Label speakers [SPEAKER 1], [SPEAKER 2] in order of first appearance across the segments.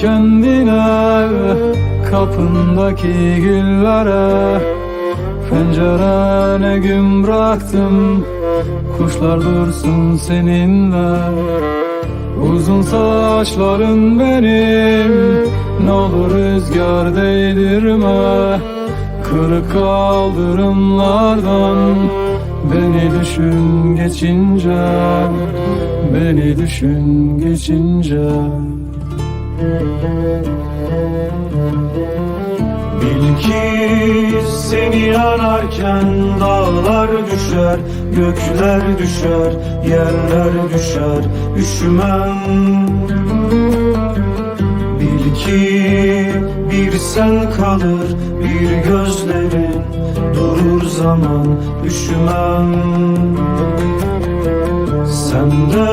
[SPEAKER 1] Bahçemdeki güllere. Pencerene gün bıraktım Kuşlar dursun seninle. Uzun saçların benim Ne olur rüzgar değdirme. Kırık kaldırımlardan Beni düşün geçince Beni düşün geçince
[SPEAKER 2] Bil ki seni ararken dağlar düşer, gökler düşer, yerler düşer, üşümem. Bil ki bir sen kalır, bir gözlerin durur zaman, üşümem. Sen de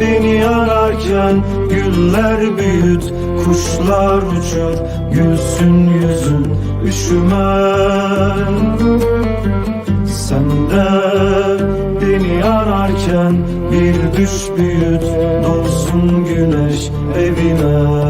[SPEAKER 2] beni ararken güller büyüt, kuşlar uçur, gülsün yüzün, üşümem. Sen de beni ararken bir düş büyüt, dolsun güneş evine.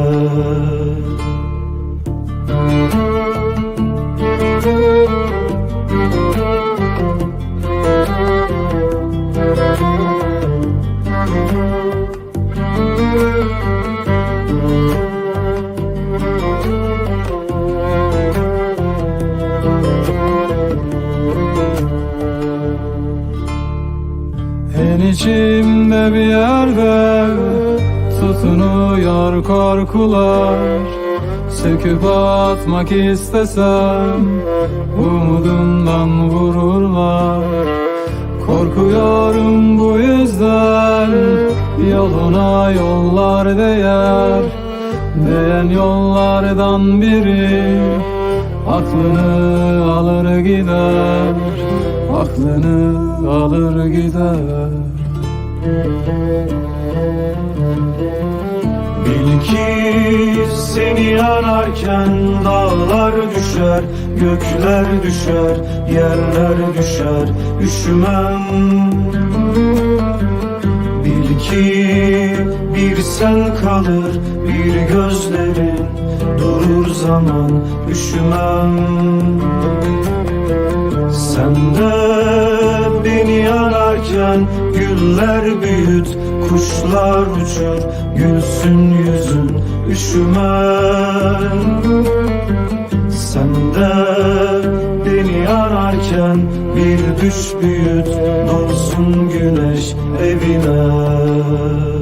[SPEAKER 1] En içimde bir yerde tutunuyor korkular. Söküp atmak istesem umudumdan vururlar. Korkuyorum bu yüzden yoluna yollar değer. Değen yollardan biri aklını alır gider Aklını alır gider
[SPEAKER 2] Bil ki seni ararken dağlar düşer, gökler düşer, yerler düşer, üşümem. Bil ki bir sen kalır, bir gözlerin durur zaman, üşümem. Sen de beni ararken güller büyüt, kuşlar uçur, gülsün yüzün, üşümem. Sen de beni ararken bir düş büyüt, dolsun güneş evine.